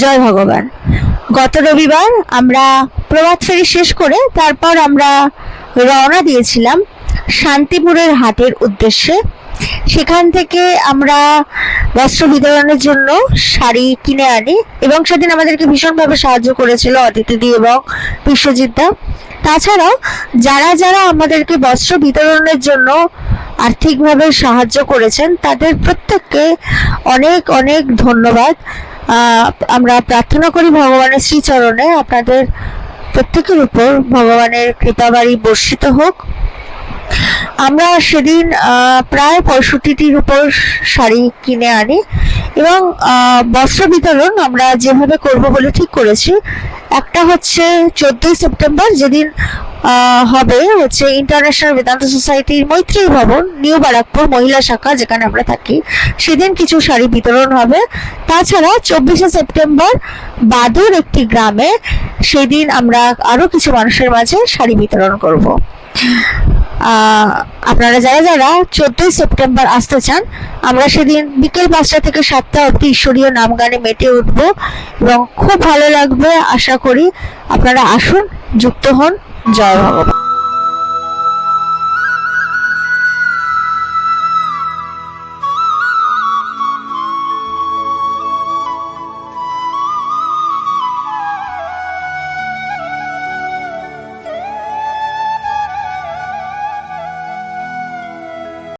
জয় ভগবান। গত রবিবার আমরা প্রভাত ফেরি শেষ করে তারপর আমরা রওনা দিয়েছিলাম শান্তিপুরের হাটের উদ্দেশ্যে। সেখান থেকে আমরা বস্ত্র বিতরণের জন্য শাড়ি কিনে আনি এবং সেদিন আমাদেরকে ভীষণভাবে সাহায্য করেছিল অদিতিদি এবং বিশ্বজিৎ দা। তাছাড়াও যারা যারা আমাদেরকে বস্ত্র বিতরণের জন্য আর্থিকভাবে সাহায্য করেছেন, তাদের প্রত্যেককে অনেক অনেক ধন্যবাদ। আমরা প্রার্থনা করি ভগবানের শ্রীচরণে। আপনাদের প্রত্যেকের উপর ভগবানের কৃপাবাড়ি বর্ষিত হোক। আমরা সেদিন প্রায় পঁয়ষট্টিটির উপর শাড়ি কিনে আনি এবং বস্ত্র বিতরণ আমরা যেভাবে করব বলে ঠিক করেছি। একটা হচ্ছে চোদ্দোই সেপ্টেম্বর, যেদিন হবে হচ্ছে ইন্টারন্যাশনাল বেদান্ত সোসাইটির মৈত্রী ভবন, নিউ বারাকপুর মহিলা শাখা, যেখানে আমরা থাকি। সেদিন কিছু শাড়ি বিতরণ হবে। তাছাড়া চব্বিশে সেপ্টেম্বর বাদুর একটি গ্রামে সেদিন আমরা আরও কিছু মানুষের মাঝে শাড়ি বিতরণ করব। আপনারা যারা যারা চোদ্দই সেপ্টেম্বর আসতে চান, আমরা সেদিন বিকেল পাঁচটা থেকে সাতটা অবধি ঈশ্বরীয় নাম গানে মেটে উঠব এবং খুব ভালো লাগবে। আশা করি আপনারা আসুন, যুক্ত হন। জয় ভগবান।